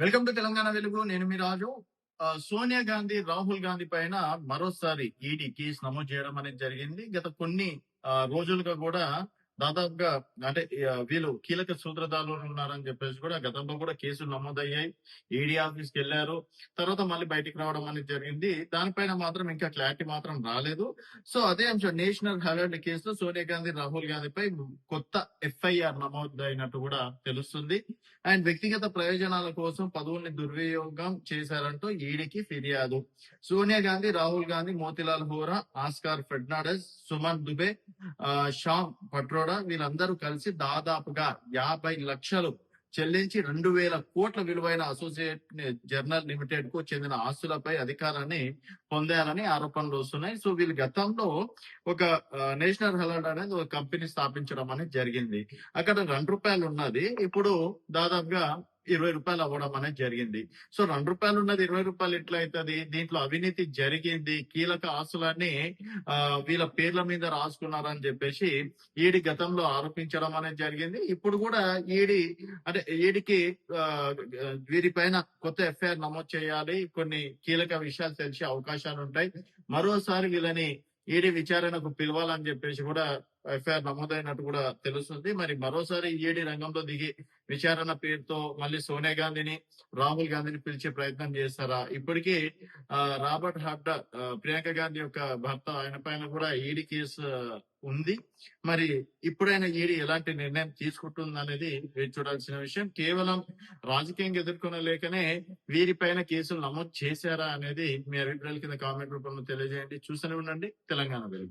Welcome to Telangana వెలుగు. నేను మీ రాజు. ఆ, సోనియా గాంధీ రాహుల్ గాంధీ పైన మరోసారి ఈడీ కేసు నమోదు చేయడం అనేది జరిగింది. గత కొన్ని ఆ, రోజులుగా కూడా దాదాపుగా అంటే వీళ్ళు కీలక సూత్రధారులు ఉన్నారని చెప్పేసి కూడా గతంలో కూడా కేసులు నమోదయ్యాయి. ఈడీ ఆఫీస్కి వెళ్ళారు తర్వాత మళ్ళీ బయటికి రావడం అనేది జరిగింది. దానిపైన మాత్రం ఇంకా క్లారిటీ మాత్రం రాలేదు. సో అదే అంశం నేషనల్ హెరాల్డ్ కేసులో సోనియా గాంధీ రాహుల్ గాంధీపై కొత్త ఎఫ్ఐఆర్ నమోదైనట్టు కూడా తెలుస్తుంది. అండ్ వ్యక్తిగత ప్రయోజనాల కోసం పదవుల్ని దుర్వినియోగం చేశారంటూ ఈడీకి ఫిర్యాదు. సోనియా గాంధీ రాహుల్ గాంధీ మోతిలాల్ హోరా ఆస్కార్ ఫెడ్నాడస్ సుమన్ దుబే షామ్ పట్రోడా? వీళ్ళందరూ కలిసి దాదాపుగా యాభై లక్షలు చెల్లించి రెండు వేల కోట్ల విలువైన అసోసియేట్ జర్నల్ లిమిటెడ్కు చెందిన ఆస్తులపై అధికారాన్ని పొందారని ఆరోపణలు వస్తున్నాయి. సో వీళ్ళు గతంలో ఒక నేషనల్ హెరాల్డ్ అనేది ఒక కంపెనీ స్థాపించడం అనేది జరిగింది. అక్కడ రెండు రూపాయలు ఉన్నది. ఇప్పుడు దాదాపుగా ఇరవై రూపాయలు అవ్వడం అనేది జరిగింది. సో రెండు రూపాయలు ఉన్నది ఇరవై రూపాయలు ఎట్లా అవుతుంది దీంట్లో అవినీతి జరిగింది. కీలక ఆస్తులన్నీ ఆ, వీళ్ళ పేర్ల మీద రాసుకున్నారని చెప్పేసి ఈడి గతంలో ఆరోపించడం అనేది జరిగింది. ఇప్పుడు కూడా ఈడి అంటే ఈడికి వీరి వీరిపైన కొత్త ఎఫ్ఐఆర్ నమోదు చేయాలి. కొన్ని కీలక విషయాలు తెలిసే అవకాశాలు ఉంటాయి మరోసారి వీళ్ళని ఈడీ విచారణకు పిలవాలని చెప్పేసి కూడా ఎఫ్ఐఆర్ నమోదైనట్టు కూడా తెలుస్తుంది. మరి మరోసారి ఈడీ రంగంలో దిగి విచారణ పేరుతో మళ్ళీ సోనియా గాంధీని రాహుల్ గాంధీని పిలిచే ప్రయత్నం చేస్తారా? ఇప్పటికీ రాబర్ట్ హడ్డా ప్రియాంక గాంధీ యొక్క భర్త ఆయన పైన కూడా ఈడీ కేసు ఉంది. మరి ఇప్పుడైనా ఈడీ ఎలాంటి నిర్ణయం తీసుకుంటుంది అనేది వేచి చూడాల్సిన విషయం. కేవలం రాజకీయంగా ఎదుర్కొనలేకనే వీరిపైన కేసులు నమోదు చేశారా అనేది మీ అభిప్రాయాల కింద కామెంట్ రూపంలో తెలియజేయండి. చూస్తూనే ఉండండి. తెలంగాణ వెలుగు.